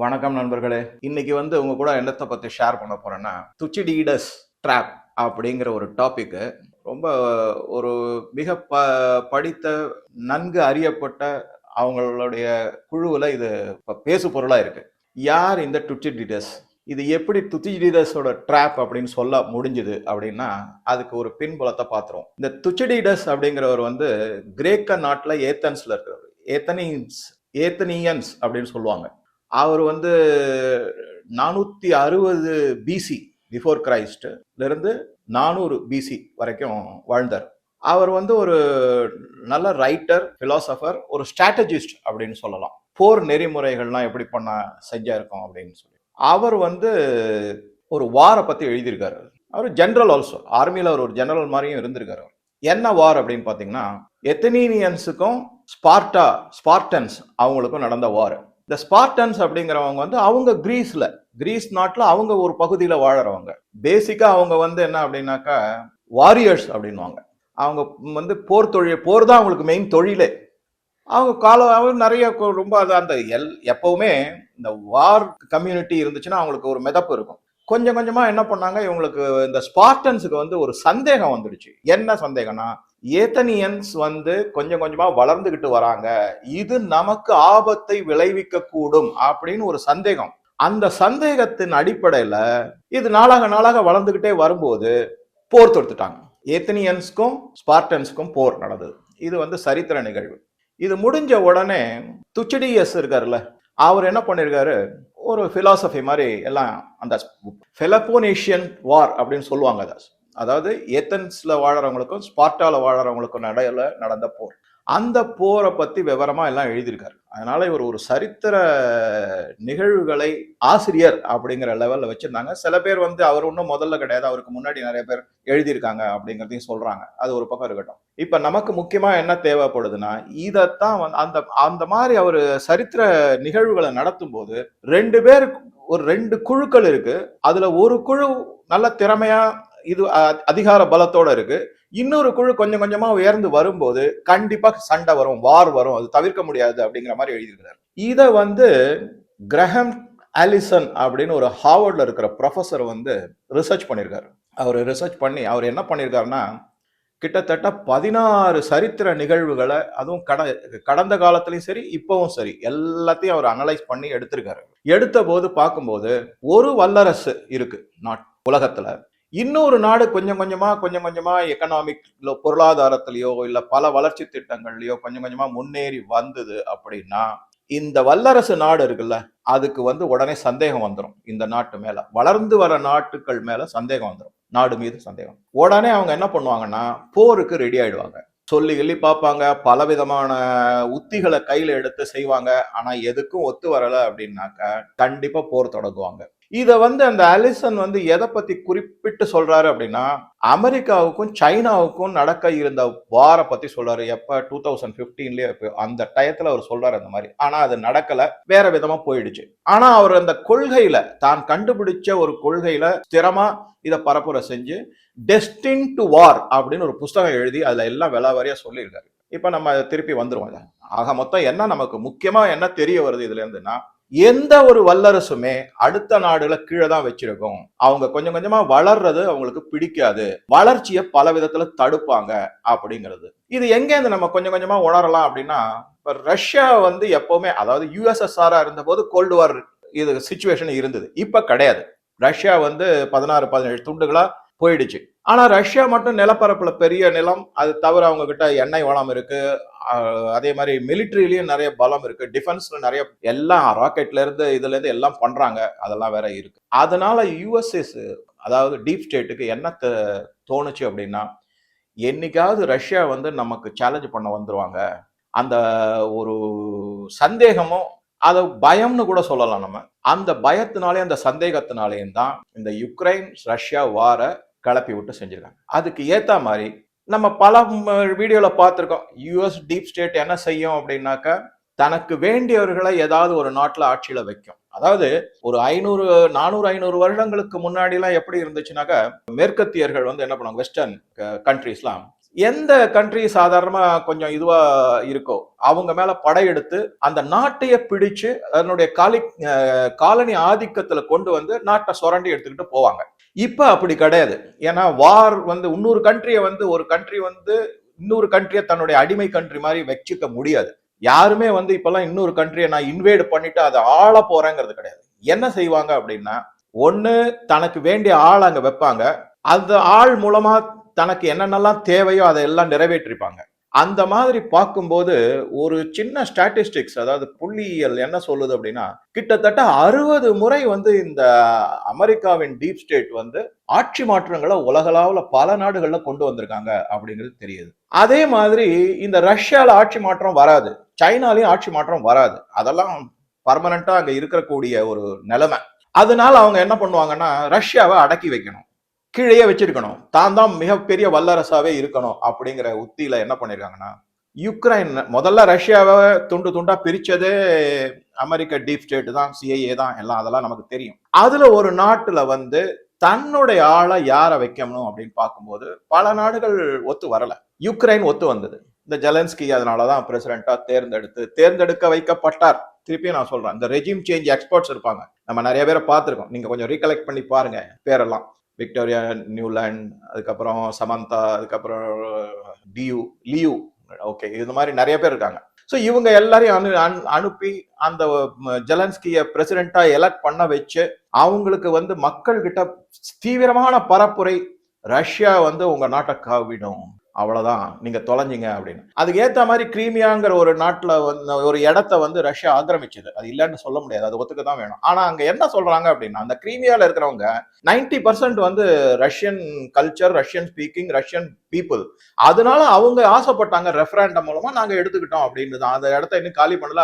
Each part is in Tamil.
வணக்கம் நண்பர்களே. இன்னைக்கு வந்து உங்க கூட என்னத்தை பத்தி ஷேர் பண்ண போறேன்னா துச்சிடீடஸ் ட்ராப் அப்படிங்கிற ஒரு டாபிக் ரொம்ப ஒரு மிக ப படித்த நன்கு அறியப்பட்ட அவங்களுடைய குழுவில் இது இப்போ பேசு பொருளாக இருக்கு. யார் இந்த டுச்சிடீடஸ் இது எப்படி துச்சிடீடஸோட ட்ராப் அப்படின்னு சொல்ல முடிஞ்சுது அப்படின்னா அதுக்கு ஒரு பின்புலத்தை பார்த்துருவோம். இந்த துச்சிடீடஸ் அப்படிங்கிறவர் வந்து கிரேக்க நாட்டில் ஏத்தன்ஸில் இருக்கிறவர் ஏத்தனீன்ஸ் ஏத்தனியன்ஸ் அப்படின்னு சொல்லுவாங்க. அவர் வந்து நானூற்றி அறுபது பிசி பிஃபோர் கிரைஸ்ட்ல இருந்து நானூறு பிசி வரைக்கும் வாழ்ந்தார். அவர் வந்து ஒரு நல்ல ரைட்டர் பிலாசபர் ஒரு ஸ்ட்ராட்டஜிஸ்ட் அப்படின்னு சொல்லலாம். போர் நெறிமுறைகள்லாம் எப்படி பண்ண செஞ்சா இருக்கும் அப்படின்னு சொல்லி. அவர் வந்து ஒரு வாரை பற்றி எழுதியிருக்காரு. அவர் ஜென்ரல் ஆல்சோ ஆர்மியில் அவர் ஒரு ஜென்ரல் மாதிரியும் இருந்திருக்காரு என்ன வார் அப்படின்னு பார்த்தீங்கன்னா எத்தனீனியன்ஸுக்கும் ஸ்பார்ட்டா ஸ்பார்டன்ஸ் அவங்களுக்கும் நடந்த வார் இந்த ஸ்பார்டன்ஸ் அப்படிங்கிறவங்க வந்து அவங்க கிரீஸ்ல கிரீஸ் நாட்டில் அவங்க ஒரு பகுதியில் வாழறவங்க. பேசிக்காக அவங்க வந்து என்ன அப்படின்னாக்கா வாரியர்ஸ் அப்படின்வாங்க அவங்க வந்து போர் தொழில் போர் தான் அவங்களுக்கு மெயின் தொழிலே. அவங்க காலம் நிறைய ரொம்ப அது அந்த எல் எப்பவுமே இந்த வார் கம்யூனிட்டி இருந்துச்சுன்னா அவங்களுக்கு ஒரு மிதப்பு இருக்கும். கொஞ்சம் கொஞ்சமாக என்ன பண்ணாங்க இவங்களுக்கு இந்த ஸ்பார்டன்ஸுக்கு வந்து ஒரு சந்தேகம் வந்துடுச்சு. என்ன சந்தேகம்னா ஏத்தனியன்ஸ் வந்து கொஞ்சம் கொஞ்சமா வளர்ந்துகிட்டு வராங்க. இது நமக்கு ஆபத்தை விளைவிக்க கூடும் அப்படின்னு ஒரு சந்தேகம். அந்த சந்தேகத்தின் அடிப்படையில இது நாளாக நாளாக வளர்ந்துகிட்டே வரும்போது போர் தொடுத்துட்டாங்க. ஏத்தனியன்ஸ்க்கும் ஸ்பார்டன்ஸ்க்கும் போர் நடந்தது. இது வந்து சரித்திர நிகழ்வு. இது முடிஞ்ச உடனே துச்சடிஎஸ் இருக்காருல்ல அவர் என்ன பண்ணிருக்காரு? ஒரு ஃபிலாசபி மாதிரி எல்லாம் அந்த ஃபெலப்போனேஷியன் வார் அப்படின்னு சொல்லுவாங்க அதை. அதாவது ஏத்தன்ஸ்ல வாழறவங்களுக்கும் ஸ்பார்ட்டால வாழறவங்களுக்கும் நடையில நடந்த போர். அந்த போரை பத்தி விவரமா எல்லாம் எழுதியிருக்காரு. அதனால இவர் ஒரு சரித்திர நிகழ்வுகளை ஆசிரியர் அப்படிங்கிற லெவல்ல வச்சிருந்தாங்க. சில பேர் வந்து அவர் ஒன்றும் முதல்ல கிடையாது. அவருக்கு முன்னாடி நிறைய பேர் எழுதியிருக்காங்க அப்படிங்கிறதையும் சொல்றாங்க. அது ஒரு பக்கம் இருக்கட்டும். இப்ப நமக்கு முக்கியமா என்ன தேவைப்படுதுன்னா இதைத்தான் வந்து அந்த அந்த மாதிரி அவர் சரித்திர நிகழ்வுகளை நடத்தும் போது ரெண்டு பேர் ஒரு ரெண்டு குழுக்கள் இருக்கு. அதுல ஒரு குழு நல்ல திறமையா இது அ- அதிகார பலத்தோட இருக்கு. இன்னொரு குழு கொஞ்சம் கொஞ்சமா உயர்ந்து வரும்போது கண்டிப்பா சண்டை வரும் வார் வரும். அது தவிர்க்க முடியாது அப்படிங்கிற மாதிரி எழுதியிருக்கிறார். இதை வந்து கிரஹம் ஆலிசன் அப்படின்னு ஒரு ஹார்வர்டில் இருக்கிற ப்ரொஃபஸர் வந்து ரிசர்ச் பண்ணியிருக்காரு. அவர் ரிசர்ச் பண்ணி அவர் என்ன பண்ணியிருக்காருன்னா கிட்டத்தட்ட பதினாறு சரித்திர நிகழ்வுகளை அதுவும் கட கடந்த காலத்துலையும் சரி இப்பவும் சரி எல்லாத்தையும் அவர் அனலைஸ் பண்ணி எடுத்திருக்காரு. எடுத்த போது பார்க்கும்போது ஒரு வல்லரசு இருக்கு நாட் உலகத்தில். இன்னொரு நாடு கொஞ்சம் கொஞ்சமா கொஞ்சம் கொஞ்சமா எக்கனாமிக் பொருளாதாரத்திலயோ இல்ல பல வளர்ச்சி திட்டங்கள்லயோ கொஞ்சம் கொஞ்சமா முன்னேறி வந்தது அப்படின்னா இந்த வல்லரசு நாடு இருக்குல்ல அதுக்கு வந்து உடனே சந்தேகம் வந்துடும் இந்த நாட்டு மேல. வளர்ந்து வர நாட்டுகள் மேல சந்தேகம் வந்துடும் நாடு மீது சந்தேகம். உடனே அவங்க என்ன பண்ணுவாங்கன்னா போருக்கு ரெடி ஆயிடுவாங்க. சொல்லி எள்ளி பார்ப்பாங்க. பல விதமான உத்திகளை கையில எடுத்து செய்வாங்க. ஆனா எதுக்கும் ஒத்து வரல அப்படின்னாக்க கண்டிப்பா போர் தொடங்குவாங்க. இதை வந்து அந்த அலிசன் வந்து எதை பத்தி குறிப்பிட்டு சொல்றாரு அப்படின்னா அமெரிக்காவுக்கும் சைனாவுக்கும் நடக்க இருந்த வார பத்தி சொல்றாரு. எப்ப? டூ தௌசண்ட் பிப்டீன்லயே அந்த டயத்துல அவர் சொல்றாரு அந்த மாதிரி. ஆனா அது நடக்கல. வேற விதமா போயிடுச்சு. ஆனா அவர் அந்த கொள்கையில தான் கண்டுபிடிச்ச ஒரு கொள்கையில ஸ்திரமா இதை பரப்புரை செஞ்சு டெஸ்டின் டு வார் அப்படின்னு ஒரு புஸ்தகம் எழுதி அதுல எல்லாம் விலாவாரியா சொல்லியிருக்காரு. இப்ப நம்ம அதை திருப்பி வந்துருவோம். ஆக மொத்தம் என்ன நமக்கு முக்கியமா என்ன தெரிய வருது இதுல இருந்துன்னா எந்த ஒரு வல்லரசுமே அடுத்த நாடுகளை கீழே தான் வச்சிருக்கும். அவங்க கொஞ்சம் கொஞ்சமா வளர்றது அவங்களுக்கு பிடிக்காது. வளர்ச்சியை பல விதத்துல தடுப்பாங்க அப்படிங்கிறது. இது எங்கேருந்து நம்ம கொஞ்சம் கொஞ்சமா உணரலாம் அப்படின்னா இப்ப ரஷ்யா வந்து எப்பவுமே அதாவது யூஎஸ்எஸ்ஆரா இருந்த போது கோல்டு வார் இது சுச்சுவேஷன் இருந்தது. இப்ப கிடையாது. ரஷ்யா வந்து பதினாறு பதினேழு துண்டுகளா போயிடுச்சு. ஆனால் ரஷ்யா மட்டும் நிலப்பரப்பில் பெரிய நிலம் அது தவிர அவங்கக்கிட்ட எண்ணெய் வளம் இருக்குது அதே மாதிரி மிலிட்ரிலையும் நிறைய பலம் இருக்குது டிஃபென்ஸில் நிறைய எல்லாம் ராக்கெட்லேருந்து இதுலேருந்து எல்லாம் பண்ணுறாங்க அதெல்லாம் வேற இருக்குது அதனால யுஎஸ்எஸ் அதாவது டீப் ஸ்டேட்டுக்கு என்ன தோணுச்சு அப்படின்னா என்னைக்காவது ரஷ்யா வந்து நமக்கு சேலஞ்ச் பண்ண வந்துடுவாங்க அந்த ஒரு சந்தேகமும் அதை பயம்னு கூட சொல்லலாம் நம்ம. அந்த பயத்தினாலே அந்த சந்தேகத்தினாலேயும் தான் இந்த யுக்ரைன் ரஷ்யா வார கிளப்பி விட்டு செஞ்சிருக்காங்க. அதுக்கு ஏற்ற மாதிரி நம்ம பல வீடியோவில் பார்த்துருக்கோம் யூஎஸ் டீப் ஸ்டேட் என்ன செய்யும் அப்படின்னாக்கா தனக்கு வேண்டியவர்களை ஏதாவது ஒரு நாட்டில் ஆட்சியில் வைக்கும். அதாவது ஒரு ஐநூறு நானூறு ஐநூறு வருடங்களுக்கு முன்னாடிலாம் எப்படி இருந்துச்சுனாக்கா மேற்கத்தியர்கள் வந்து என்ன பண்ணுவாங்க வெஸ்டர்ன் கண்ட்ரிஸ்லாம் எந்த கண்ட்ரி சாதாரணமாக கொஞ்சம் இதுவாக இருக்கோ அவங்க மேலே படையெடுத்து அந்த நாட்டையே பிடிச்சு அதனுடைய காலி காலனி ஆதிக்கத்தில் கொண்டு வந்து நாட்டை சுரண்டி எடுத்துக்கிட்டு போவாங்க. இப்போ அப்படி கிடையாது. ஏன்னா வார் வந்து இன்னொரு கண்ட்ரியை வந்து ஒரு கண்ட்ரி வந்து இன்னொரு கண்ட்ரியை தன்னுடைய அடிமை கண்ட்ரி மாதிரி வச்சுக்க முடியாது. யாருமே வந்து இப்பெல்லாம் இன்னொரு கண்ட்ரியை நான் இன்வைடு பண்ணிட்டு அதை ஆள போறேங்கிறது கிடையாது. என்ன செய்வாங்க அப்படின்னா ஒன்று தனக்கு வேண்டிய ஆள் அங்கே வைப்பாங்க. அந்த ஆள் மூலமா தனக்கு என்னென்னலாம் தேவையோ அதை எல்லாம் நிறைவேற்றிப்பாங்க. அந்த மாதிரி பார்க்கும்போது ஒரு சின்ன ஸ்டாட்டிஸ்டிக்ஸ் அதாவது புள்ளியியல் என்ன சொல்லுது அப்படின்னா கிட்டத்தட்ட அறுபது முறை வந்து இந்த அமெரிக்காவின் டீப் ஸ்டேட் வந்து ஆட்சி மாற்றங்களை உலகளாவில் பல நாடுகளில் கொண்டு வந்திருக்காங்க அப்படிங்கிறது தெரியுது. அதே மாதிரி இந்த ரஷ்யாவில் ஆட்சி மாற்றம் வராது சைனாலையும் ஆட்சி மாற்றம் வராது. அதெல்லாம் பர்மனண்டா அங்கே இருக்கக்கூடிய ஒரு நிலைமை. அதனால அவங்க என்ன பண்ணுவாங்கன்னா ரஷ்யாவை அடக்கி வைக்கணும். கீழேயே வச்சிருக்கணும். தான் தான் மிகப்பெரிய வல்லரசாவே இருக்கணும் அப்படிங்கிற உத்தியில என்ன பண்ணிருக்காங்கன்னா யுக்ரைன் முதல்ல ரஷ்யாவை துண்டு துண்டா பிரிச்சதே அமெரிக்க டீப் ஸ்டேட் தான் சிஐஏ தான் எல்லாம் அதெல்லாம் நமக்கு தெரியும். அதுல ஒரு நாட்டுல வந்து தன்னுடைய ஆளை யாரை வைக்கணும் அப்படின்னு பார்க்கும்போது பல நாடுகள் ஒத்து வரல. யுக்ரைன் ஒத்து வந்தது. இந்த ஜெலன்ஸ்கி அதனாலதான் பிரசிடண்டா தேர்ந்தெடுத்து தேர்ந்தெடுக்க வைக்கப்பட்டார். திருப்பி நான் சொல்றேன் இந்த ரெஜிம் சேஞ்ச் எக்ஸ்பர்ட்ஸ் இருப்பாங்க. நம்ம நிறைய பேரை பார்த்துருக்கோம். நீங்க கொஞ்சம் ரீகலெக்ட் பண்ணி பாருங்க பேரெல்லாம். விக்டோரியா நியூலாண்ட் அதுக்கப்புறம் சமந்தா அதுக்கப்புறம் டியூ லியூ ஓகே இது மாதிரி நிறைய பேர் இருக்காங்க. ஸோ இவங்க எல்லாரையும் அனு அனு- அனுப்பி அந்த ஜெலன்ஸ்கியை பிரசிடெண்ட்டாக எலக்ட் பண்ண வச்சு அவங்களுக்கு வந்து மக்கள்கிட்ட தீவிரமான பரப்புரை ரஷ்யா வந்து உங்கள் நாட்டை காவிடும். அவ்வளோதான் நீங்கள் தொலைஞ்சிங்க அப்படின்னு. அதுக்கு ஏற்ற மாதிரி கிரீமியாங்கிற ஒரு நாட்டில் வந்து ஒரு இடத்த வந்து ரஷ்யா ஆக்கிரமிச்சது. அது இல்லைன்னு சொல்ல முடியாது. அது ஒத்துக்க தான் வேணும். ஆனால் அங்கே என்ன சொல்கிறாங்க அப்படின்னா அந்த கிரீமியாவில் இருக்கிறவங்க 90% பர்சன்ட் வந்து Russian culture Russian speaking Russian people. அதனால அவங்க ஆசைப்பட்டாங்க ரெஃபரண்டம் மூலமாக நாங்கள் எடுத்துக்கிட்டோம் அப்படின்னு தான். அந்த இடத்த இன்னும் காலி பண்ணல.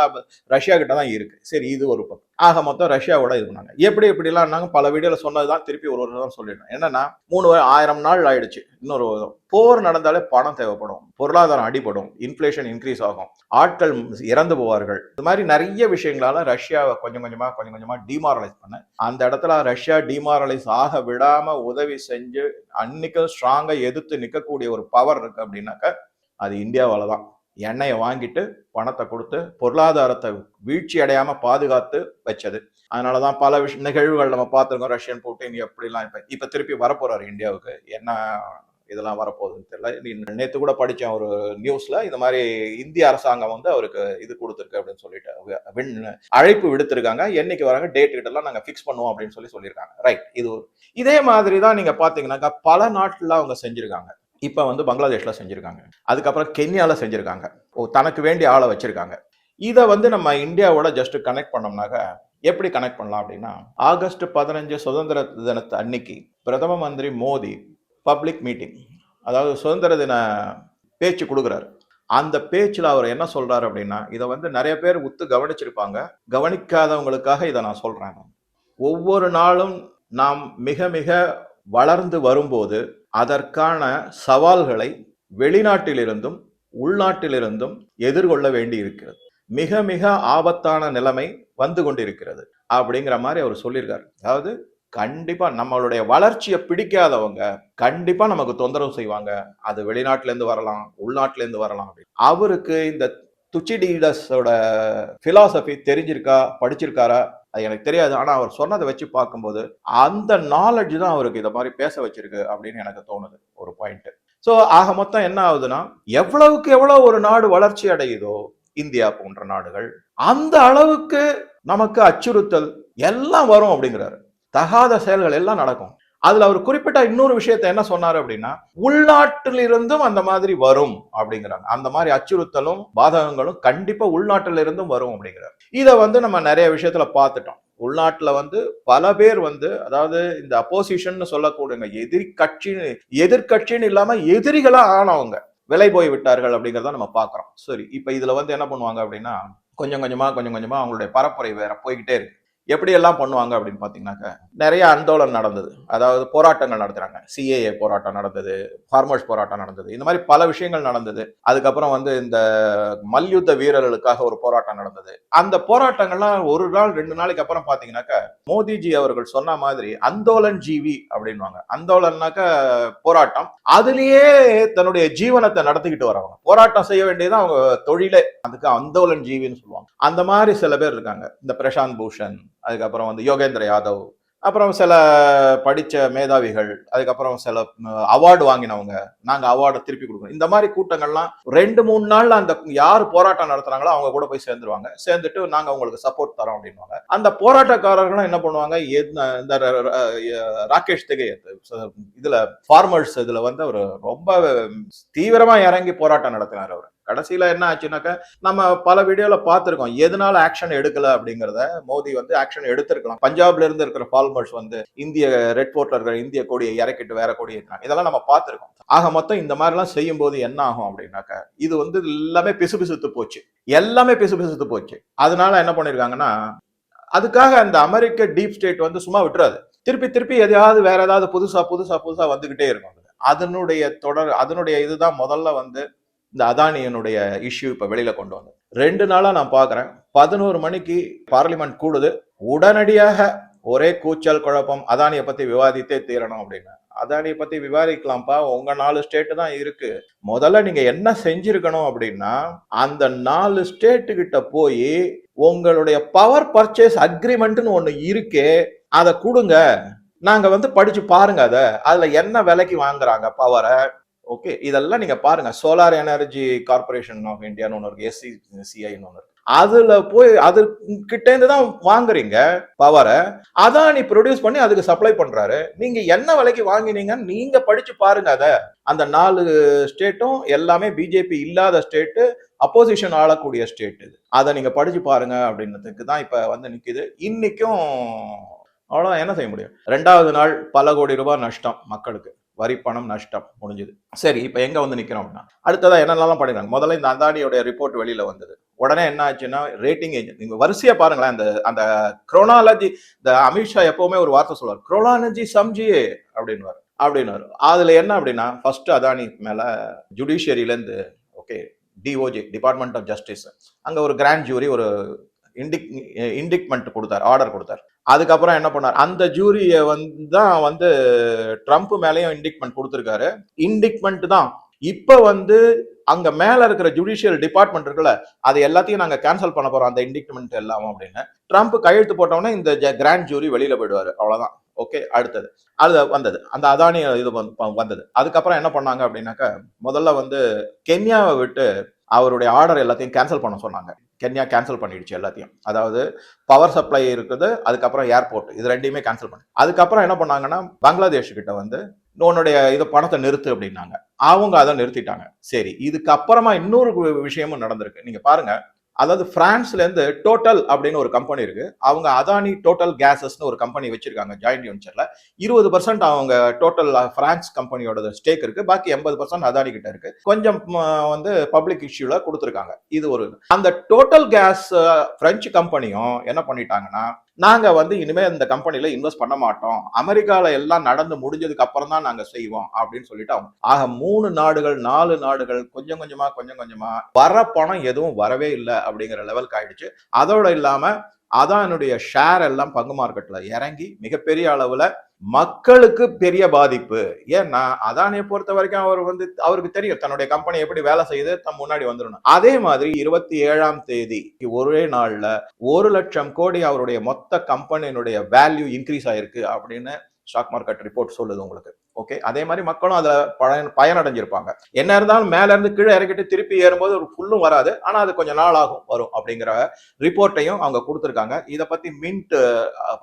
ரஷ்யா கிட்ட தான் இருக்குது சரி இது ஒரு பக்கம். ஆக மொத்தம் ரஷ்யாவோட இது பண்ணாங்க. எப்படி எப்படிலாம் நாங்க பல சொன்னது தான் திருப்பி ஒரு ஒரு தான் சொல்லிடணும் என்னன்னா மூணு ஆயிரம் நாள் ஆயிடுச்சு. இன்னொரு போர் நடந்தாலே பணம் தேவைப்படும். பொருளாதாரம் அடிபடும். இன்ஃப்ளேஷன் இன்க்ரீஸ் ஆகும். ஆட்கள் இறந்து போவார்கள். இது மாதிரி நிறைய விஷயங்களால ரஷ்யாவை கொஞ்சம் கொஞ்சமாக கொஞ்சம் கொஞ்சமாக டிமாரலைஸ் பண்ண அந்த இடத்துல ரஷ்யா டிமாரலைஸ் ஆக விடாமல் உதவி செஞ்சு அன்னைக்கும் ஸ்ட்ராங்காக எதிர்த்து நிற்கக்கூடிய ஒரு பவர் இருக்கு அப்படின்னாக்க அது இந்தியாவால தான் எண்ணெயை வாங்கிட்டு பணத்தை கொடுத்து பொருளாதாரத்தை வீழ்ச்சி அடையாமல் பாதுகாத்து வச்சது. அதனாலதான் பல விஷ நிகழ்வுகள் நம்ம பார்த்துருக்கோம். ரஷ்யன் புட்டின் எப்படிலாம் இப்போ இப்போ திருப்பி வரப்போறாரு இந்தியாவுக்கு. என்ன இதெல்லாம் வரப்போகுதுன்னு தெரியல. நேற்று கூட படித்தேன் ஒரு நியூஸில் இந்த மாதிரி இந்திய அரசாங்கம் வந்து அவருக்கு இது கொடுத்துருக்கு அப்படின்னு சொல்லிட்டு. வின் அழைப்பு விடுத்திருக்காங்க. என்னைக்கு வராங்க? டேட் கிட்டலாம் நாங்கள் ஃபிக்ஸ் பண்ணுவோம் அப்படின்னு சொல்லி சொல்லியிருக்காங்க. ரைட் இது ஒரு இதே மாதிரி தான் நீங்கள் பார்த்தீங்கன்னாக்கா பல நாட்டில் அவங்க செஞ்சுருக்காங்க. இப்போ வந்து பங்களாதேஷில் செஞ்சிருக்காங்க. அதுக்கப்புறம் கென்யாவில் செஞ்சுருக்காங்க. ஓ தனக்கு வேண்டிய ஆளை வச்சுருக்காங்க. இதை வந்து நம்ம இந்தியாவோட ஜஸ்ட் கனெக்ட் பண்ணோம்னாக்க எப்படி கனெக்ட் பண்ணலாம் அப்படின்னா ஆகஸ்ட் பதினஞ்சு சுதந்திர தினத்து அன்னைக்கு பிரதம மந்திரி மோடி பப்ளிக் மீட்டிங் அதாவது சுதந்திர தின பேச்சு கொடுக்குறாரு. அந்த பேச்சில் அவர் என்ன சொல்கிறார் அப்படின்னா இதை வந்து நிறைய பேர் உத்து கவனிச்சிருப்பாங்க. கவனிக்காதவங்களுக்காக இதை நான் சொல்கிறேன் ஒவ்வொரு நாளும் நாம் மிக மிக வளர்ந்து வரும்போது அதற்கான சவால்களை வெளிநாட்டிலிருந்தும் உள்நாட்டிலிருந்தும் எதிர்கொள்ள வேண்டி இருக்கிறது மிக மிக ஆபத்தான நிலைமை வந்து கொண்டிருக்கிறது அப்படிங்கிற மாதிரி அவர் சொல்லியிருக்காரு. அதாவது கண்டிப்பா நம்மளுடைய வளர்ச்சியை பிடிக்காதவங்க கண்டிப்பா நமக்கு தொந்தரவு செய்வாங்க. அது வெளிநாட்டுல இருந்து வரலாம் உள்நாட்டுல இருந்து வரலாம் அப்படின்னு. அவருக்கு இந்த துச்சிடீடஸோட பிலாசபி தெரிஞ்சிருக்கா படிச்சிருக்காரா? அது எனக்கு தெரியாது. ஆனால் அவர் சொன்னதை வச்சு பார்க்கும்போது அந்த நாலெட்ஜ் தான் அவருக்கு இதை மாதிரி பேச வச்சிருக்கு அப்படின்னு எனக்கு தோணுது ஒரு பாயிண்ட் ஸோ ஆக மொத்தம் என்ன ஆகுதுன்னா எவ்வளவுக்கு எவ்வளவு ஒரு நாடு வளர்ச்சி அடையுதோ இந்தியா போன்ற நாடுகள் அந்த அளவுக்கு நமக்கு அச்சுறுத்தல் எல்லாம் வரும் அப்படிங்கிறாரு. தகாத செயல்கள் எல்லாம் நடக்கும். அதுல அவர் குறிப்பிட்ட இன்னொரு விஷயத்த என்ன சொன்னாரு அப்படின்னா உள்நாட்டிலிருந்தும் அந்த மாதிரி வரும் அப்படிங்கிறாங்க. அந்த மாதிரி அச்சுறுத்தலும் பாதகங்களும் கண்டிப்பா உள்நாட்டிலிருந்தும் வரும் அப்படிங்கிறார். இதை வந்து நம்ம நிறைய விஷயத்துல பார்த்துட்டோம். உள்நாட்டுல வந்து பல பேர் வந்து அதாவது இந்த அப்போசிஷன் சொல்லக்கூடிய எதிரி கட்சின்னு எதிர்கட்சின்னு இல்லாம எதிரிகளா ஆனவங்க விலை போய் விட்டார்கள் அப்படிங்கிறத நம்ம பார்க்குறோம். சரி இப்ப இதுல வந்து என்ன பண்ணுவாங்க அப்படின்னா கொஞ்சம் கொஞ்சமா கொஞ்சம் கொஞ்சமா அவங்களுடைய பரப்புரை வேற போய்கிட்டே இருக்கு. எப்படியெல்லாம் பண்ணுவாங்க அப்படின்னு பார்த்தீங்கன்னாக்க நிறைய அந்தோலன் நடந்தது. அதாவது போராட்டங்கள் நடத்துறாங்க. சிஏஏ போராட்டம் நடந்தது ஃபார்மர்ஸ் போராட்டம் நடந்தது. இந்த மாதிரி பல விஷயங்கள் நடந்தது. அதுக்கப்புறம் வந்து இந்த மல்யுத்த வீரர்களுக்காக ஒரு போராட்டம் நடந்தது. அந்த போராட்டங்கள்லாம் ஒரு நாள் ரெண்டு நாளைக்கு அப்புறம் பார்த்தீங்கன்னாக்க மோடிஜி அவர்கள் சொன்ன மாதிரி அந்தோலன் ஜீவி அப்படின்வாங்க அந்தோலன்னாக்க போராட்டம். அதுலேயே தன்னுடைய ஜீவனத்தை நடத்திக்கிட்டு வரவங்க. போராட்டம் செய்ய வேண்டியது அவங்க தொழிலே. அதுக்கு அந்தோலன் ஜீவின்னு சொல்லுவாங்க. அந்த மாதிரி சில பேர் இருக்காங்க. இந்த பிரசாந்த் பூஷன் அதுக்கப்புறம் வந்து யோகேந்திர யாதவ் அப்புறம் சில படித்த மேதாவிகள் அதுக்கப்புறம் சில அவார்டு வாங்கினவங்க நாங்கள் அவார்டை திருப்பி கொடுக்கணும். இந்த மாதிரி கூட்டங்கள்லாம் ரெண்டு மூணு நாள்ல அந்த யார் போராட்டம் நடத்துறாங்களோ அவங்க கூட போய் சேர்ந்துருவாங்க. சேர்ந்துட்டு நாங்கள் உங்களுக்கு சப்போர்ட் தரோம் அப்படின்வாங்க அந்த போராட்டக்காரர்களும் என்ன பண்ணுவாங்க எந்த- இந்த ராகேஷ் திகை இதுல ஃபார்மர்ஸ் இதுல வந்து அவர் ரொம்ப தீவிரமா இறங்கி போராட்டம் நடத்தினார் அவர். கடைசியில் என்ன ஆச்சுனாக்கா நம்ம பல வீடியோவில் பார்த்துருக்கோம். எதனால ஆக்ஷன் எடுக்கல அப்படிங்கிறத மோடி வந்து ஆக்ஷன் எடுத்திருக்கலாம். பஞ்சாப்ல இருந்து இருக்கிற ஃபார்மர்ஸ் வந்து இந்திய ரெட் போர்ட்ல இருக்கிற இந்திய கொடியை இறக்கிட்டு வேற கொடியை இருக்காங்க இதெல்லாம் நம்ம பார்த்துருக்கோம். ஆக மொத்தம் இந்த மாதிரிலாம் செய்யும் போது என்ன ஆகும் அப்படின்னாக்கா இது வந்து எல்லாமே பிசுபிசுத்து போச்சு. எல்லாமே பிசுபிசுத்து போச்சு. அதனால என்ன பண்ணிருக்காங்கன்னா அதுக்காக அந்த அமெரிக்க டீப் ஸ்டேட் வந்து சும்மா விட்டுறாது. திருப்பி திருப்பி எதையாவது வேற ஏதாவது புதுசா புதுசா புதுசா வந்துகிட்டே இருக்கும். அதனுடைய தொடர் அதனுடைய இதுதான் முதல்ல வந்து இந்த அதானியனுடைய இஷ்யூ இப்ப வெளியில கொண்டு வந்தது. ரெண்டு நாளா நான் பாக்குறேன் பதினோரு மணிக்கு பார்லிமெண்ட் கூடுது. உடனடியாக ஒரே கூச்சல் குழப்பம் அதானியை பத்தி விவாதித்தே தீரணும் அப்படின்னு. அதானியை பத்தி விவாதிக்கலாம்ப்பா. உங்க நாலு ஸ்டேட்டு தான் இருக்கு. முதல்ல நீங்க என்ன செஞ்சிருக்கணும் அப்படின்னா அந்த நாலு ஸ்டேட்டு கிட்ட போய் உங்களுடைய பவர் பர்ச்சேஸ் அக்ரிமெண்ட்னு ஒண்ணு இருக்கே அதை கொடுங்க. நாங்க வந்து படிச்சு பாருங்க அதை. அதுல என்ன விலைக்கு வாங்குறாங்க பவரை ஓகே இதெல்லாம் நீங்க பாருங்க. சோலார் எனர்ஜி கார்பரேஷன் ஆஃப் இந்தியான்னு ஒன்று இருக்கு. எஸ்சிசிஐன்னு ஒன்று இருக்கு. அதுல போய் அது கிட்ட இருந்து தான் வாங்குறீங்க பவரை அதான் நீ ப்ரொடியூஸ் பண்ணி அதுக்கு சப்ளை பண்றாரு. நீங்க என்ன விலைக்கு வாங்கினீங்கன்னு நீங்க படிச்சு பாருங்க அத. அந்த நாலு ஸ்டேட்டும் எல்லாமே பிஜேபி இல்லாத ஸ்டேட்டு அப்போசிஷன் ஆளக்கூடிய ஸ்டேட் இது. அதை நீங்க படிச்சு பாருங்க அப்படின்றதுக்கு தான் இப்ப வந்து நிக்குது. இன்னைக்கும் அவ்வளவுதான். என்ன செய்ய முடியும்? ரெண்டாவது நாள் பல கோடி ரூபாய் நஷ்டம் மக்களுக்கு. வரி பணம் நஷ்டம் முடிஞ்சுது. சரி இப்போ எங்க வந்து நிற்கிறோம் அப்படின்னா அடுத்ததான் என்னென்னலாம் பண்ணிருக்காங்க முதல்ல இந்த அதானியோட ரிப்போர்ட் வெளியில வந்தது. உடனே என்ன ஆச்சுன்னா ரேட்டிங் ஏஜென்ட் நீங்க வரிசையா பாருங்களேன் அந்த அந்த குரோனாலஜி இந்த அமித்ஷா எப்பவுமே ஒரு வார்த்தை சொல்லுவார் குரோனாலஜி சம்ஜியே அப்படின்னு அப்படின்னு அதுல என்ன அப்படின்னா ஃபர்ஸ்ட் அதானி மேல ஜுடிஷியரியில இருந்து okay DOJ department of justice அங்க ஒரு கிராண்ட் ஜூரி ஒரு இண்டிக் இண்டிக்மெண்ட் கொடுத்தார் ஆர்டர் கொடுத்தார். அதுக்கப்புறம் என்ன பண்ணார்? அந்த ஜூரியை வந்து தான் வந்து ட்ரம்ப் மேலேயும் இண்டிக்மெண்ட் கொடுத்துருக்காரு. இண்டிக்மெண்ட் தான். இப்போ வந்து அங்க மேல இருக்கிற ஜுடிஷியல் டிபார்ட்மெண்ட் இருக்குல்ல அது எல்லாத்தையும் நாங்க கேன்சல் பண்ண போறோம் அந்த இண்டிக்மெண்ட் எல்லாமே அப்படின்னு. ட்ரம்ப் கையெழுத்து போட்டோன்னே இந்த கிராண்ட் ஜூரி வெளியில போயிடுவாரு. அவ்வளவுதான். ஓகே அடுத்தது. அது வந்தது. அந்த அதானி இது வந்தது. அதுக்கப்புறம் என்ன பண்ணாங்க அப்படின்னாக்க முதல்ல வந்து கென்யாவை விட்டு அவருடைய ஆர்டர் எல்லாத்தையும் கேன்சல் பண்ண சொன்னாங்க. கென்யா கேன்சல் பண்ணிடுச்சு எல்லாத்தையும். அதாவது பவர் சப்ளை இருக்குது அதுக்கப்புறம் ஏர்போர்ட் இது ரெண்டையுமே கேன்சல் பண்ணி. அதுக்கப்புறம் என்ன பண்ணாங்கன்னா பங்களாதேஷ் கிட்ட வந்து உன்னுடைய இது பணத்தை நிறுத்து அப்படின்னாங்க. அவங்க அதை நிறுத்திட்டாங்க. சரி இதுக்கப்புறமா இன்னொரு விஷயமும் நடந்திருக்கு. நீங்க பாருங்க அதாவது பிரான்ஸ்லேருந்து டோட்டல் அப்படின்னு ஒரு கம்பெனி இருக்கு. அவங்க அதானி டோட்டல் கேசஸ்னு ஒரு கம்பெனி வச்சிருக்காங்க ஜாயிண்ட் வெஞ்சர்ல இருபது பர்சன்ட் அவங்க டோட்டல் பிரான்ஸ் கம்பெனியோட ஸ்டேக் இருக்கு. பாக்கி எண்பது பர்சன்ட் அதானி கிட்ட இருக்கு. கொஞ்சம் வந்து பப்ளிக் இஷ்யூல கொடுத்துருக்காங்க. இது ஒரு. அந்த டோட்டல் கேஸ் பிரெஞ்சு கம்பெனியும் என்ன பண்ணிட்டாங்கன்னா நாங்க வந்து இனிமே இந்த கம்பெனில இன்வெஸ்ட் பண்ண மாட்டோம். அமெரிக்கால எல்லாம் நடந்து முடிஞ்சதுக்கு அப்புறம் தான் நாங்க செய்வோம் அப்படின்னு சொல்லிட்டு அவங்க ஆக மூணு நாடுகள் நாலு நாடுகள் கொஞ்சம் கொஞ்சமா கொஞ்சம் கொஞ்சமா வர பணம் எதுவும் வரவே இல்லை அப்படிங்கிற லெவலுக்கு ஆயிடுச்சு. அதோட அதான் என்னுடைய ஷேர் எல்லாம் பங்கு மார்க்கெட்ல இறங்கி மிகப்பெரிய அளவுல மக்களுக்கு பெரிய பாதிப்பு. ஏன்னா அதானியை பொறுத்த வரைக்கும் அவர் வந்து அவருக்கு தெரியும் தன்னுடைய கம்பெனி எப்படி வேலை செய்யுது தம் முன்னாடி வந்துடணும். அதே மாதிரி இருபத்தி ஏழாம் தேதி ஒரே நாள்ல ஒரு லட்சம் கோடி அவருடைய மொத்த கம்பெனியினுடைய வேல்யூ இன்க்ரீஸ் ஆயிருக்கு அப்படின்னு ஸ்டாக் மார்க்கெட் ரிப்போர்ட் சொல்லுது உங்களுக்கு. ஓகே அதே மாதிரி மக்களும் அதில் பயன் பயனடைஞ்சிருப்பாங்க. என்ன இருந்தாலும் மேலேருந்து கீழே இறக்கிட்டு திருப்பி ஏறும்போது ஒரு ஃபுல்லும் வராது. ஆனால் அது கொஞ்சம் நாள் ஆகும் வரும் அப்படிங்கிற ரிப்போர்ட்டையும் அவங்க கொடுத்துருக்காங்க. இதை பற்றி மின்ட்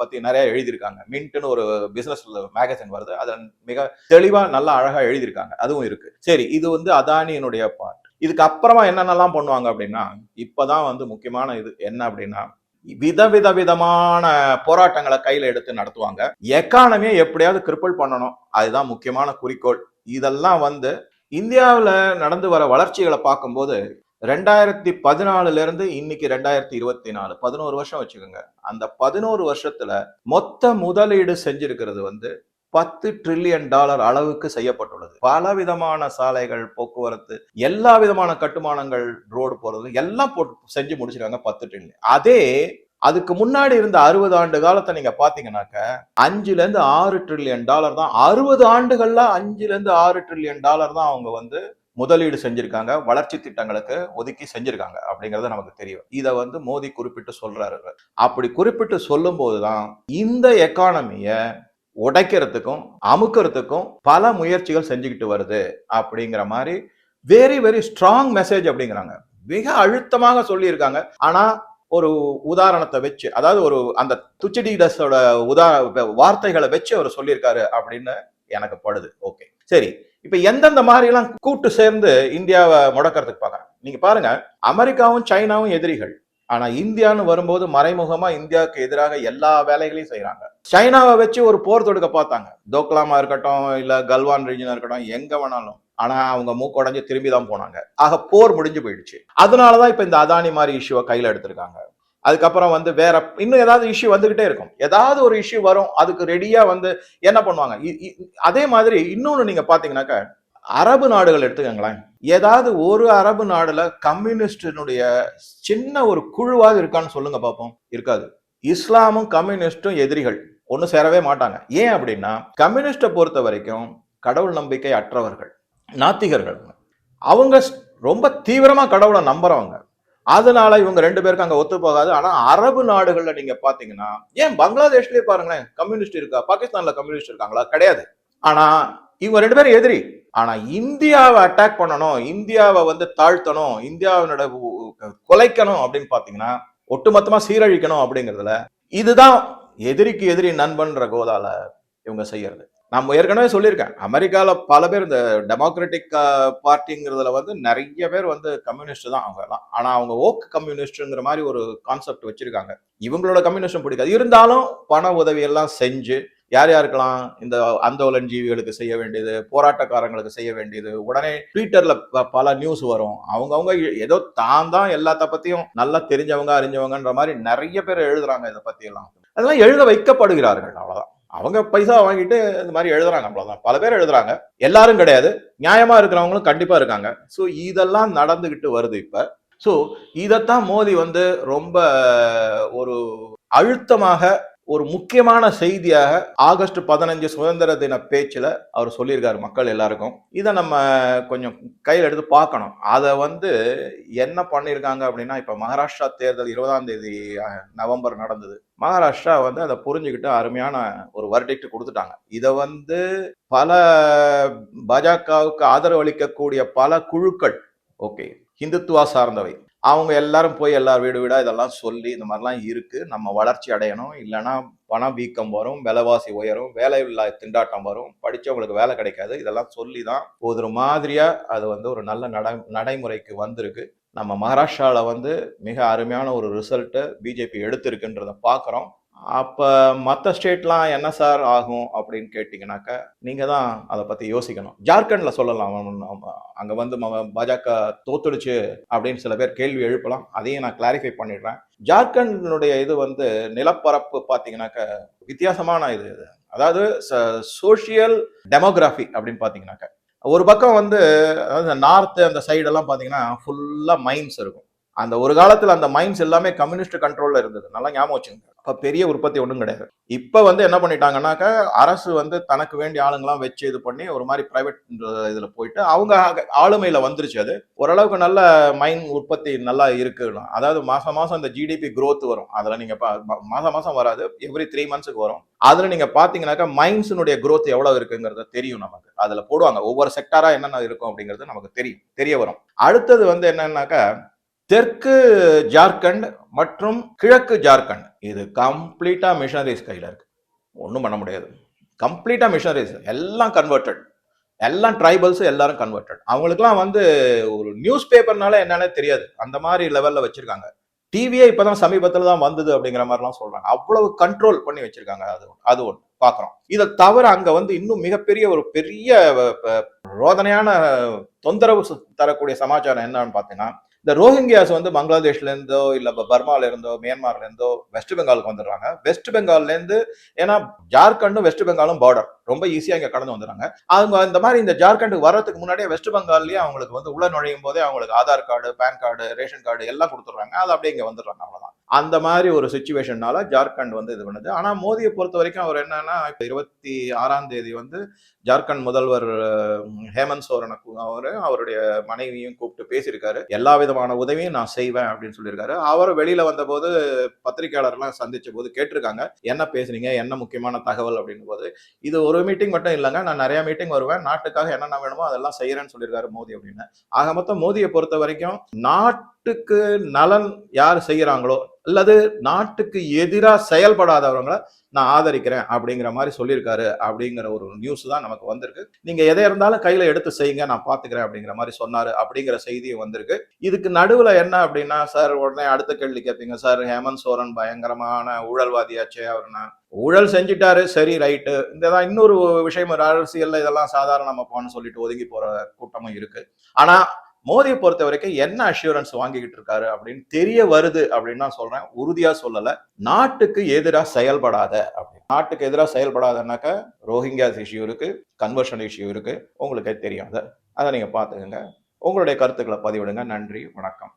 பற்றி நிறைய எழுதியிருக்காங்க. மின்ட்னு ஒரு பிஸ்னஸ் மேகசின் வருது. அதை மிக தெளிவாக நல்லா அழகாக எழுதியிருக்காங்க. அதுவும் இருக்குது சரி இது வந்து அதானியினுடைய பார்ட் இதுக்கு அப்புறமா என்னென்னலாம் பண்ணுவாங்க அப்படின்னா இப்போதான் வந்து முக்கியமான இது என்ன அப்படின்னா விதவித விதமான போராட்டங்களை கையில எடுத்து நடத்துவாங்க. எக்கானமியை எப்படியாவது கிரிப்பிள் பண்ணணும். அதுதான் முக்கியமான குறிக்கோள். இதெல்லாம் வந்து இந்தியாவில் நடந்து வர வளர்ச்சிகளை பார்க்கும்போது ரெண்டாயிரத்தி பதினாலுல இருந்து இன்னைக்கு ரெண்டாயிரத்தி இருபத்தி நாலு பதினோரு வருஷம் வச்சுக்கோங்க. அந்த பதினோரு வருஷத்துல மொத்த முதலீடு செஞ்சிருக்கிறது வந்து பத்து ட்ரில்லியன் டாலர் அளவுக்கு செய்யப்பட்டுள்ளது. பல விதமான சாலைகள் போக்குவரத்து எல்லா விதமான கட்டுமானங்கள் ரோடு போறது எல்லாம் போட்டு செஞ்சு முடிச்சிருக்காங்க பத்து ட்ரில்லியன் அதே அதுக்கு முன்னாடி இருந்த அறுபது ஆண்டு காலத்தை நீங்க பாத்தீங்கன்னாக்க அஞ்சுல இருந்து ஆறு ட்ரில்லியன் டாலர் தான் அறுபது ஆண்டுகள்ல அஞ்சுல இருந்து ஆறு ட்ரில்லியன் டாலர் தான் அவங்க வந்து முதலீடு செஞ்சிருக்காங்க வளர்ச்சி திட்டங்களுக்கு ஒதுக்கி செஞ்சிருக்காங்க அப்படிங்கறது நமக்கு தெரியும். இதை வந்து மோடி குறிப்பிட்டு சொல்றாரு அப்படி குறிப்பிட்டு சொல்லும் போதுதான் இந்த எக்கானமிய உடைக்கிறதுக்கும் அமுக்கிறதுக்கும் பல முயற்சிகள் செஞ்சுக்கிட்டு வருது அப்படிங்கிற மாதிரி வெரி வெரி ஸ்ட்ராங் மெசேஜ் அப்படிங்கிறாங்க. மிக அழுத்தமாக சொல்லியிருக்காங்க. ஆனா ஒரு உதாரணத்தை வச்சு அதாவது ஒரு அந்த துச்சடிடஸோட உதா வார்த்தைகளை வச்சு அவர் சொல்லியிருக்காரு அப்படின்னு எனக்கு படுது. ஓகே சரி. இப்ப எந்தெந்த மாதிரி எல்லாம் கூட்டு சேர்ந்து இந்தியாவை முடக்கிறதுக்கு பார்க்குறாங்க. நீங்க பாருங்க அமெரிக்காவும் சைனாவும் எதிரிகள். ஆனா இந்தியான்னு வரும்போது மறைமுகமா இந்தியாவுக்கு எதிராக எல்லா வேலைகளையும் செய்யறாங்க சைனாவை வச்சு ஒரு போர் தொடுக்க பார்த்தாங்க. தோக்லாமா இருக்கட்டும் இல்ல கல்வான் ரீஜனா இருக்கட்டும் எங்க வேணாலும். ஆனா அவங்க மூக்கொடைஞ்சு திரும்பி தான் போனாங்க. ஆக போர் முடிஞ்சு போயிடுச்சு. அதனாலதான் இப்ப இந்த அதானி மாதிரி இஷ்யூவை கையில எடுத்திருக்காங்க. அதுக்கப்புறம் வந்து வேற இன்னும் ஏதாவது இஷ்யூ வந்துகிட்டே இருக்கும். ஏதாவது ஒரு இஷ்யூ வரும் அதுக்கு ரெடியா வந்து என்ன பண்ணுவாங்க? அதே மாதிரி இன்னொன்னு நீங்க பாத்தீங்கன்னாக்க அரபு நாடுகள் எடுத்துக்கங்களேன். ஏதாவது ஒரு அரபு நாடுல கம்யூனிஸ்டினுடைய சின்ன ஒரு குழுவாவது இருக்கான்னு சொல்லுங்க பார்ப்போம் இருக்காது. இஸ்லாமும் கம்யூனிஸ்டும் எதிரிகள் ஒன்றும் சேரவே மாட்டாங்க. ஏன் அப்படின்னா கம்யூனிஸ்டை பொறுத்த வரைக்கும் கடவுள் நம்பிக்கை அற்றவர்கள் நாத்திகர்கள். அவங்க ரொம்ப தீவிரமாக கடவுளை நம்புறவங்க. அதனால இவங்க ரெண்டு பேருக்கும் அங்கே ஒத்து போகாது. ஆனால் அரபு நாடுகளில் நீங்கள் பார்த்தீங்கன்னா ஏன் பங்களாதேஷ்லேயே பாருங்களேன் கம்யூனிஸ்ட் இருக்கா? பாகிஸ்தானில் கம்யூனிஸ்ட் இருக்காங்களா? கிடையாது. ஆனால் இவங்க ரெண்டு பேரும் எதிரி. ஆனா இந்தியாவை அட்டாக் பண்ணணும் இந்தியாவை வந்து தாழ்த்தணும் இந்தியாவினோட கொலைக்கணும் அப்படின்னு பாத்தீங்கன்னா ஒட்டுமொத்தமாக சீரழிக்கணும் அப்படிங்கிறதுல இதுதான் எதிரிக்கு எதிரி நண்பன்ற கோதால இவங்க செய்யறது. நான் ஏற்கனவே சொல்லியிருக்கேன். அமெரிக்காவில் பல பேர் இந்த டெமோக்ராட்டிக் பார்ட்டிங்கிறதுல வந்து நிறைய பேர் வந்து கம்யூனிஸ்ட் தான் அவங்க எல்லாம். ஆனால் அவங்க ஓக் கம்யூனிஸ்ட்ங்கிற மாதிரி ஒரு கான்செப்ட் வச்சிருக்காங்க. இவங்களோட கம்யூனிஸ்டும் பிடிக்காது. இருந்தாலும் பண உதவி எல்லாம் செஞ்சு யார் யாருக்கெல்லாம் இந்த அந்தோலன் ஜீவிகளுக்கு செய்ய வேண்டியது போராட்டக்காரங்களுக்கு செய்ய வேண்டியது உடனே ட்விட்டர்ல ப- பல நியூஸ் வரும். அவங்கவுங்க ஏதோ தான் தான் எல்லாத்த பத்தியும் நல்லா தெரிஞ்சவங்க அறிஞ்சவங்கன்ற மாதிரி நிறைய பேர் எழுதுறாங்க இதை பத்தி எல்லாம் அதெல்லாம் எழுத வைக்கப்படுகிறார்கள் அவ்வளவுதான். அவங்க பைசா வாங்கிட்டு இந்த மாதிரி எழுதுறாங்க அவ்வளவுதான். பல பேர் எழுதுறாங்க. எல்லாரும் கிடையாது. நியாயமா இருக்கிறவங்களும் கண்டிப்பா இருக்காங்க. ஸோ இதெல்லாம் நடந்துகிட்டு வருது இப்ப. ஸோ இதைத்தான் மோடி வந்து ரொம்ப ஒரு அழுத்தமாக ஒரு முக்கியமான செய்தியாக ஆகஸ்ட் பதினஞ்சு சுதந்திர தின பேச்சில் அவர் சொல்லியிருக்காரு மக்கள் எல்லாருக்கும். இதை நம்ம கொஞ்சம் கையில் எடுத்து பார்க்கணும். அதை வந்து என்ன பண்ணியிருக்காங்க அப்படின்னா இப்போ மகாராஷ்டிரா தேர்தல் இருபதாம் தேதி நவம்பர் நடந்தது. மகாராஷ்டிரா வந்து அதை புரிஞ்சுக்கிட்டு அருமையான ஒரு வர்டிக்ட் கொடுத்துட்டாங்க. இதை வந்து பல பாஜகவுக்கு ஆதரவு அளிக்கக்கூடிய பல குழுக்கள் ஓகே ஹிந்துத்துவா சார்ந்தவை அவங்க எல்லாரும் போய் எல்லார் வீடு வீடாக இதெல்லாம் சொல்லி இந்த மாதிரிலாம் இருக்குது நம்ம வளர்ச்சி அடையணும். இல்லைன்னா பணம் வீக்கம் வரும் விலைவாசி உயரும் வேலை இல்லா திண்டாட்டம் வரும். படித்தவங்களுக்கு வேலை கிடைக்காது. இதெல்லாம் சொல்லி தான் ஒரு மாதிரியாக அது வந்து ஒரு நல்ல நடை நடைமுறைக்கு வந்திருக்கு. நம்ம மகாராஷ்டிராவில் வந்து மிக அருமையான ஒரு ரிசல்ட்டை பிஜேபி எடுத்திருக்குன்றதை பார்க்குறோம் அப்போ மற்ற ஸ்டேட்லாம் என்ன சார் ஆகும் அப்படின்னு கேட்டிங்கனாக்கா நீங்கள் தான் அதை பற்றி யோசிக்கணும். ஜார்க்கண்டில் சொல்லலாம் அங்கே வந்து ம- பாஜக தோத்துடுச்சு அப்படின்னு சில பேர் கேள்வி எழுப்பலாம். அதையும் நான் கிளாரிஃபை பண்ணிடுறேன். ஜார்க்கண்டினுடைய இது வந்து நிலப்பரப்பு பார்த்தீங்கன்னாக்க வித்தியாசமான இது இது. அதாவது சோஷியல் டெமோகிராஃபி அப்படின்னு பார்த்தீங்கன்னாக்க ஒரு பக்கம் வந்து அதாவது நார்த்து அந்த சைடெல்லாம் பார்த்தீங்கன்னா ஃபுல்லாக மைன்ஸ் இருக்கும். அந்த ஒரு காலத்துல அந்த மைன்ஸ் எல்லாமே கம்யூனிஸ்ட் கண்ட்ரோல்ல இருந்தது. நல்லா ஞாபகம் வச்சுங்க அப்ப பெரிய உற்பத்தி ஒன்றும் கிடையாது. இப்ப வந்து என்ன பண்ணிட்டாங்கன்னாக்கா அரசு வந்து தனக்கு வேண்டிய ஆளுங்கெல்லாம் வச்சு இது பண்ணி ஒரு மாதிரி பிரைவேட் இதுல போயிட்டு அவங்க ஆக- ஆளுமையில வந்துருச்சு அது. ஓரளவுக்கு நல்ல மைன் உற்பத்தி நல்லா இருக்கு. அதாவது மாதம் மாசம் இந்த ஜிடிபி க்ரோத் வரும். அதுல நீங்க பா- மா- மாசம் வராது. எவ்ரி த்ரீ மந்த்ஸுக்கு வரும். அதுல நீங்க பாத்தீங்கன்னாக்கா மைன்ஸினுடைய க்ரோத் எவ்வளவு இருக்குங்கிறத தெரியும் நமக்கு. அதுல போடுவாங்க. ஒவ்வொரு செக்டாரா என்னென்ன இருக்கும் அப்படிங்கிறது நமக்கு தெரியும். தெரிய வரும். அடுத்தது வந்து என்னன்னாக்கா தெற்கு ஜார்க்கண்ட் மற்றும் கிழக்கு ஜார்க்கண்ட். இது கம்ப்ளீட்டாக மிஷனரிஸ் கையில் இருக்கு. ஒன்றும் பண்ண முடியாது. கம்ப்ளீட்டாக மிஷனரிஸ் எல்லாம் கன்வெர்ட்டட் எல்லாம் ட்ரைபல்ஸும் எல்லாரும் கன்வெர்ட்டட் அவங்களுக்குலாம் வந்து ஒரு நியூஸ் பேப்பர்னால என்னன்னே தெரியாது. அந்த மாதிரி லெவலில் வச்சிருக்காங்க. டிவியே இப்பதான் சமீபத்தில் தான் வந்தது அப்படிங்கிற மாதிரிலாம் சொல்கிறாங்க அவ்வளவு கண்ட்ரோல் பண்ணி வச்சிருக்காங்க. அது அது ஒன்று பார்க்குறோம் இதை தவிர அங்கே வந்து இன்னும் மிகப்பெரிய ஒரு பெரிய ப- ரோதனையான தொந்தரவு தரக்கூடிய சமாச்சாரம் என்னன்னு பார்த்தீங்கன்னா இந்த ரோஹிங்கியாஸ் வந்து பங்களாதேஷ்ல இருந்தோ இல்ல பர்மால இருந்தோ மியான்மர்ல இருந்தோ வெஸ்ட் பெங்காலுக்கு வந்துடுறாங்க. வெஸ்ட் பெங்கால்ல இருந்து ஏன்னா ஜார்க்கண்டும் வெஸ்ட் பெங்காலும் பார்டர் ரொம்ப ஈஸியாக இங்கே கடந்து வந்துடுறாங்க. அவங்க இந்த மாதிரி இந்த ஜார்க்கண்டுக்கு வர்றதுக்கு முன்னாடியே வெஸ்ட் பெங்கால்லயே அவங்களுக்கு வந்து உள்ள நுழையும் போதே அவங்களுக்கு Aadhaar card PAN card ration card எல்லாம் கொடுத்துட்றாங்க. அது அப்படியே இங்கே வந்துடுறாங்க அவ்வளோதான் அந்த மாதிரி ஒரு சுச்சுவேஷன்னால ஜார்க்கண்ட் வந்து இது பண்ணுது. ஆனால் மோதியை பொறுத்த வரைக்கும் அவர் என்னன்னா இப்போ இருபத்தி ஆறாம் தேதி வந்து ஜார்க்கண்ட் முதல்வர் ஹேமந்த் சோரனை அவர் அவருடைய மனைவியும் கூப்பிட்டு பேசியிருக்காரு. எல்லா விதமான உதவியும் நான் செய்வேன் அப்படின்னு சொல்லியிருக்காரு. அவர் வெளியில வந்தபோது பத்திரிகையாளர்லாம் சந்திச்ச போது கேட்டிருக்காங்க. என்ன பேசுனீங்க என்ன முக்கியமான தகவல்? அப்படின்னு போது இது ஒரு மீட்டிங் மட்டும் இல்லைங்க. நான் நிறைய மீட்டிங் வருவேன். நாட்டுக்காக என்னென்ன வேணுமோ அதெல்லாம் செய்யறேன்னு சொல்லியிருக்காரு மோடி அப்படின்னு. ஆக மொத்தம் மோதியை பொறுத்த வரைக்கும் நாட்டுக்கு நலன் யார் செய்யறாங்களோ அல்லது நாட்டுக்கு எதிராக செயல்படாதவங்களை நான் ஆதரிக்கிறேன் அப்படிங்கிற மாதிரி சொல்லியிருக்காரு அப்படிங்கிற ஒரு நியூஸ் தான் நமக்கு வந்திருக்கு. நீங்க எதை இருந்தாலும் கையில எடுத்து செய்யுங்க நான் பாத்துக்கிறேன் அப்படிங்கிற மாதிரி சொன்னாரு அப்படிங்கிற செய்தியும் வந்திருக்கு. இதுக்கு நடுவுல என்ன அப்படின்னா சார் உடனே அடுத்த கேள்வி கேட்பீங்க. சார் ஹேமந்த் சோரன் பயங்கரமான ஊழல்வாதியாச்சே அவர்னா ஊழல் செஞ்சிட்டாரு சரி ரைட்டு இந்த தான் இன்னொரு விஷயம் ஒரு அரசியல்ல இதெல்லாம் சாதாரணமாப்பான்னு சொல்லிட்டு ஒதுங்கி போற கூட்டமும் இருக்கு. ஆனா மோதியை பொறுத்த வரைக்கும் என்ன அஷூரன்ஸ் வாங்கிக்கிட்டு இருக்காரு அப்படின்னு தெரிய வருது அப்படின்னு நான் சொல்றேன். உறுதியா சொல்லல. நாட்டுக்கு எதிராக செயல்படாத அப்படின்னு. நாட்டுக்கு எதிராக செயல்படாதனாக்க ரோஹிங்கியாஸ் இஷ்யூ இருக்கு கன்வர்ஷன் இஷ்யூ இருக்கு. உங்களுக்கே தெரியும் அதை நீங்க பாத்துக்கங்க உங்களுடைய கருத்துக்களை பதிவிடுங்க. நன்றி. வணக்கம்.